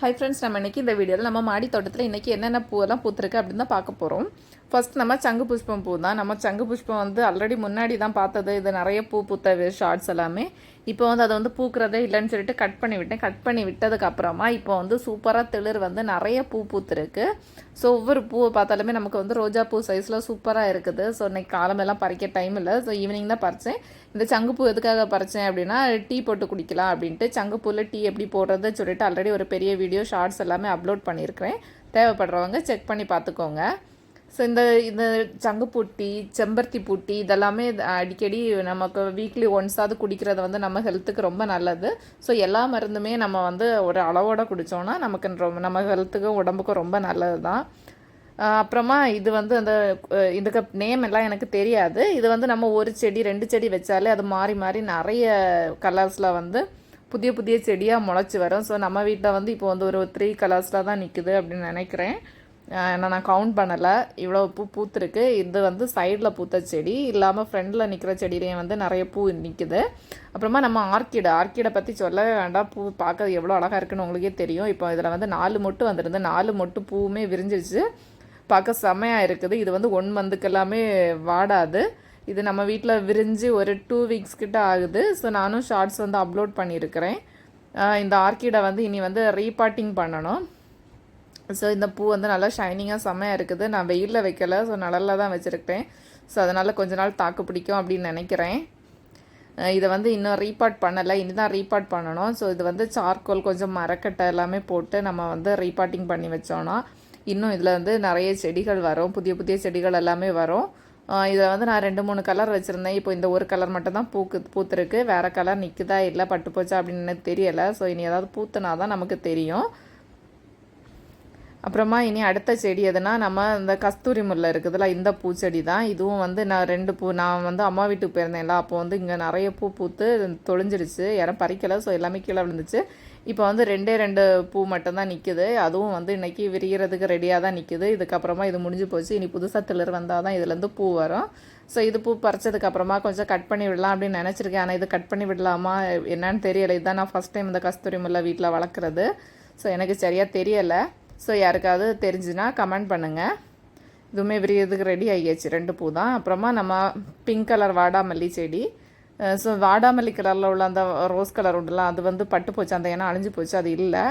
Hi friends நம்ம இன்றைக்கி இந்த வீடியோவில் நம்ம மாடி தோட்டத்தில் இன்றைக்கி என்னென்ன பூவெல்லாம் பூத்துருக்கு அப்படின்னு தான் பார்க்க போகிறோம் ஃபர்ஸ்ட் நம்ம சங்கு புஷ்பம் பூ தான். நம்ம சங்கு புஷ்பம் வந்து ஆல்ரெடி முன்னாடி தான் பார்த்தது. இது நிறைய பூ பூத்த ஷார்ட்ஸ் எல்லாமே. இப்போ வந்து அதை வந்து பூக்கிறதே இல்லைன்னு சொல்லிட்டு கட் பண்ணி விட்டேன். கட் பண்ணி விட்டதுக்கப்புறமா இப்போ வந்து சூப்பராக திளிர் வந்து நிறைய பூ பூத்துருக்கு. ஸோ ஒவ்வொரு பூவை பார்த்தாலுமே நமக்கு வந்து ரோஜா பூ சைஸில் சூப்பராக இருக்குது. ஸோ இன்றைக்கி காலமெல்லாம் பறிக்க டைம் இல்லை. ஸோ ஈவினிங் தான் பறித்தேன் இந்த சங்குப்பூ எதுக்காக பறித்தேன் அப்படின்னா டீ போட்டு குடிக்கலாம் அப்படின்ட்டு சங்குப்பூவில் டீ எப்படி போடுறதுன்னு சொல்லிட்டு ஆல்ரெடி ஒரு பெரிய வீடியோ ஷார்ட்ஸ் எல்லாமே அப்லோட் பண்ணியிருக்கிறேன். தேவைப்படுறவங்க செக் பண்ணி பார்த்துக்கோங்க. ஸோ இந்த இந்த சங்குப்பூட்டி செம்பருத்தி பூட்டி இதெல்லாமே அடிக்கடி நமக்கு வீக்லி ஒன்ஸாவது குடிக்கிறது வந்து நம்ம ஹெல்த்துக்கு ரொம்ப நல்லது. ஸோ எல்லா மருந்துமே நம்ம வந்து ஒரு அளவோட குடித்தோன்னா நமக்கு ரொம்ப நம்ம ஹெல்த்துக்கும் உடம்புக்கும் ரொம்ப நல்லது தான் அப்புறமா இது வந்து அந்த இதுக்கு நேம் எல்லாம் எனக்கு தெரியாது. இது வந்து நம்ம ஒரு செடி ரெண்டு செடி வச்சாலே அது மாறி மாறி நிறைய கலர்ஸில் வந்து புதிய புதிய செடியாக முளைச்சி வரும். ஸோ நம்ம வீட்டில் வந்து இப்போ வந்து ஒரு த்ரீ கலர்ஸில் தான் நிற்குது அப்படின்னு நினைக்கிறேன். நான் கவுண்ட் பண்ணலை. இவ்வளோ பூ பூத்துருக்கு. இது வந்து சைடில் பூத்த செடி. இல்லாமல் ஃப்ரெண்டில் நிற்கிற செடியிலையும் வந்து நிறைய பூ நிற்குது அப்புறமா நம்ம ஆர்க்கிடு ஆர்கிடை பற்றி சொல்லவே வேண்டாம். பூ பார்க்க எவ்வளோ அழகாக இருக்குன்னு உங்களுக்கே தெரியும். இப்போ இதில் வந்து நாலு மொட்டு வந்துருந்து நாலு மொட்டு பூவுமே விரிஞ்சிருச்சு. பார்க்க செம்மையாக இருக்குது. இது வந்து ஒன் மந்த்துக்கு எல்லாமே வாடாது. இது நம்ம வீட்டில் விரிஞ்சு ஒரு டூ வீக்ஸ் கிட்ட ஆகுது. ஸோ நானும் ஷார்ட்ஸ் வந்து அப்லோட் பண்ணியிருக்கிறேன். இந்த ஆர்கிடை வந்து இனி வந்து ரீபாட்டிங் பண்ணணும். ஸோ இந்த பூ வந்து நல்லா ஷைனிங்காக செம்மையாக இருக்குது. நான் வெயிலில் வைக்கலை. ஸோ நிழலில் தான் வச்சுருக்கேன். ஸோ அதனால் கொஞ்ச நாள் தாக்கு பிடிக்கும் அப்படின்னு நினைக்கிறேன். இதை வந்து இன்னும் ரீபார்ட் பண்ணலை. இனி தான் ரீபார்ட் பண்ணணும். ஸோ இது வந்து சார்கோல் கொஞ்சம் மரக்கட்டை எல்லாமே போட்டு நம்ம வந்து ரீபார்ட்டிங் பண்ணி வச்சோன்னா இன்னும் இதில் வந்து நிறைய செடிகள் வரும். புதிய புதிய செடிகள் எல்லாமே வரும். இதில் வந்து நான் ரெண்டு மூணு கலர் வச்சுருந்தேன். இப்போ இந்த ஒரு கலர் மட்டும் தான் பூக்கு பூத்துருக்கு. வேறு கலர் நிற்குதா இல்லை பட்டு போச்சா அப்படின்னு தெரியலை. ஸோ இனி ஏதாவது பூத்துனா தான் நமக்கு தெரியும். அப்புறமா இனி அடுத்த செடி எதுனா நம்ம இந்த கஸ்தூரி முல்லை இருக்குதுல்ல இந்த பூச்செடி தான் இதுவும் வந்து நான் ரெண்டு பூ நான் வந்து அம்மா வீட்டுக்கு போயிருந்தேன்ல அப்போ வந்து இங்கே நிறைய பூ பூத்து தொழிஞ்சிருச்சு யாரும் பறிக்கலை ஸோ எல்லாமே கீழே விழுந்துச்சு. இப்போ வந்து ரெண்டே ரெண்டு பூ மட்டும்தான் நிற்குது அதுவும் வந்து இன்றைக்கி விரிகிறதுக்கு ரெடியாக தான் நிற்குது இதுக்கப்புறமா இது முடிஞ்சு போச்சு. இனி புதுசாக திளர் வந்தால் தான் இதுலேருந்து பூ வரும். ஸோ இது பூ பறிச்சதுக்கப்புறமா கொஞ்சம் கட் பண்ணி விடலாம் அப்படின்னு நினச்சிருக்கேன். ஆனால் இது கட் பண்ணி விடலாமா? என்னன்னு தெரியலை. இதுதான் நான் ஃபஸ்ட் டைம் இந்த கஸ்தூரி முல்லை வீட்டில் வளர்க்குறது. ஸோ எனக்கு சரியாக தெரியலை. ஸோ யாருக்காவது தெரிஞ்சுன்னா கமெண்ட் பண்ணுங்கள் இதுவுமே விரியதுக்கு ரெடி ஆகியாச்சு. ரெண்டு பூ தான். அப்புறமா நம்ம பிங்க் கலர் வாடாமல்லி செடி. ஸோ வாடாமல்லி கலரில் உள்ள அந்த ரோஸ் கலர் உண்டுலாம் அது வந்து பட்டு போச்சு. அந்த ஏன்னா அழிஞ்சு போச்சு. அது இல்லை.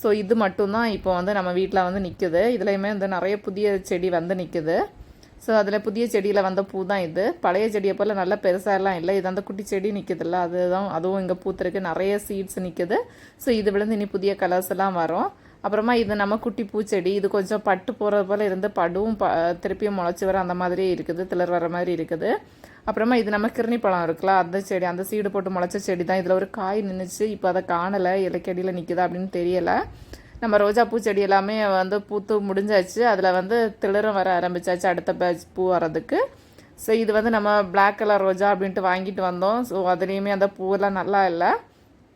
ஸோ இது மட்டும்தான் இப்போ வந்து நம்ம வீட்டில் வந்து நிற்குது இதுலேயுமே வந்து நிறைய புதிய செடி வந்து நிற்குது ஸோ அதில் புதிய செடியில் வந்த பூ தான் இது. பழைய செடியை போல் நல்ல பெருசாகலாம் இல்லை. இது அந்த குட்டி செடி நிற்குதுல்ல அதுதான் அதுவும் இங்கே பூத்திருக்கு. நிறைய சீட்ஸ் நிற்குது ஸோ இது விழுந்து இனி புதிய கலர்ஸ் எல்லாம் வரும். அப்புறமா இது நம்ம குட்டி பூச்செடி இது கொஞ்சம் பட்டு போகிறது போல் இருந்து படுவும் ப திருப்பியும் முளைச்சி வர அந்த மாதிரியே இருக்குது திளர் வர மாதிரி இருக்குது. அப்புறமா இது நம்ம கிருணி பழம் இருக்குல்ல அந்த செடி அந்த சீடு போட்டு முளைச்ச செடி தான். இதில் ஒரு காய் நின்றுச்சு இப்போ அதை காணலை இலைக்கடியில் நிற்குதா அப்படின்னு தெரியலை. நம்ம ரோஜா பூச்செடி எல்லாமே வந்து பூத்து முடிஞ்சாச்சு. அதில் வந்து திளரும் வர ஆரம்பிச்சாச்சு அடுத்த பேட்ச் பூ வரதுக்கு ஸோ இது வந்து நம்ம பிளாக் கலர் ரோஜா அப்படின்ட்டு வாங்கிட்டு வந்தோம். ஸோ அதுலேயுமே அந்த பூவெல்லாம் நல்லா இல்லை.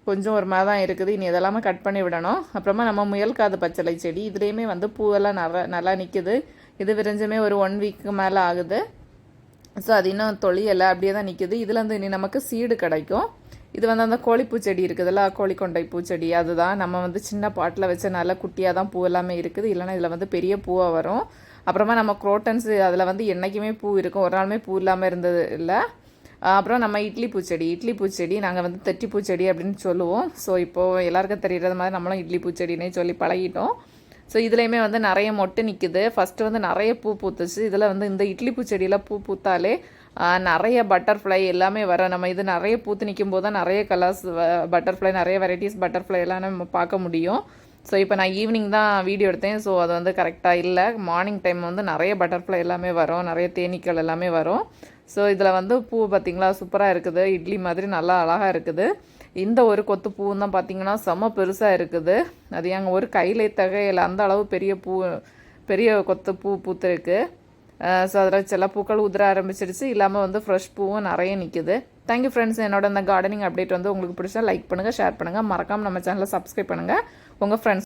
கொஞ்சம் ஒரு மாதிரி தான் இருக்குது. இனி இதெல்லாமே கட் பண்ணி விடணும். அப்புறமா நம்ம முயல்காது பச்சளை செடி இதுலேயுமே வந்து பூவெல்லாம் நல்லா நல்லா நிற்குது இது விரிஞ்சுமே ஒரு ஒன் வீக்கு மேலே ஆகுது. ஸோ அது இன்னும் தொழியலை அப்படியே தான் நிற்குது இதில் வந்து இனி நமக்கு சீடு கிடைக்கும். இது வந்து அந்த கோழிப்பூ செடி இருக்குதுல்ல கோழிக்கொண்டை பூச்செடி அதுதான். நம்ம வந்து சின்ன பாட்டில் வச்ச நல்ல குட்டியாக தான் பூ எல்லாமே இருக்குது. இல்லைனா இதில் வந்து பெரிய பூவாக வரும். அப்புறமா நம்ம குரோட்டன்ஸ் அதில் வந்து என்றைக்குமே பூ இருக்கும். ஒரு நாளுமே பூ இல்லாமல் இருந்தது இல்லை. அப்புறம் நம்ம இட்லி பூச்செடி இட்லி பூச்செடி நாங்கள் வந்து தெட்டி பூச்செடி அப்படின்னு சொல்லுவோம். ஸோ இப்போது எல்லாருக்கும் தெரிகிறது மாதிரி நம்மளும் இட்லி பூச்செடினே சொல்லி பழகிட்டோம். ஸோ இதுலேயுமே வந்து நிறைய மொட்டு நிற்குது ஃபஸ்ட்டு வந்து நிறைய பூ பூத்துச்சு. இதில் வந்து இந்த இட்லி பூச்செடியில் பூ பூத்தாலே நிறைய பட்டர்ஃப்ளை எல்லாமே வர நம்ம இது நிறைய பூத்து நிற்கும் போது தான் நிறைய கலர்ஸ் பட்டர்ஃப்ளை நிறைய வெரைட்டிஸ் பட்டர்ஃப்ளை எல்லாம் நம்ம பார்க்க முடியும். ஸோ இப்போ நான் ஈவினிங் தான் வீடியோ எடுத்தேன். ஸோ அது வந்து கரெக்டாக இல்லை. மார்னிங் டைம் வந்து நிறைய பட்டர்ஃப்ளை எல்லாமே வரும். நிறைய தேனீக்கள் எல்லாமே வரும். ஸோ இதில் வந்து பூ பார்த்திங்களா சூப்பராக இருக்குது. இட்லி மாதிரி நல்லா அழகாக இருக்குது. இந்த ஒரு கொத்து பூவும் தான் பார்த்திங்கன்னா செம்ம பெருசாக இருக்குது. அது எங்கள் ஒரு கையில் தகையில். அந்த அளவு பெரிய பூ பெரிய கொத்து பூ பூத்துருக்கு. ஸோ அதில் சில பூக்கள் உதிர ஆரம்பிச்சிருச்சு. இல்லாமல் வந்து ஃப்ரெஷ் பூவும் நிறைய நிற்குது தேங்க்யூ ஃப்ரெண்ட்ஸ் என்னோட இந்த கார்டனிங் அப்டேட் வந்து உங்களுக்கு பிடிச்சா லைக் பண்ணுங்கள் ஷேர் பண்ணுங்கள் மறக்காமல் நம்ம சேனலை சப்ஸ்கிரைப் பண்ணுங்கள் உங்கள் ஃப்ரெண்ட்ஸ்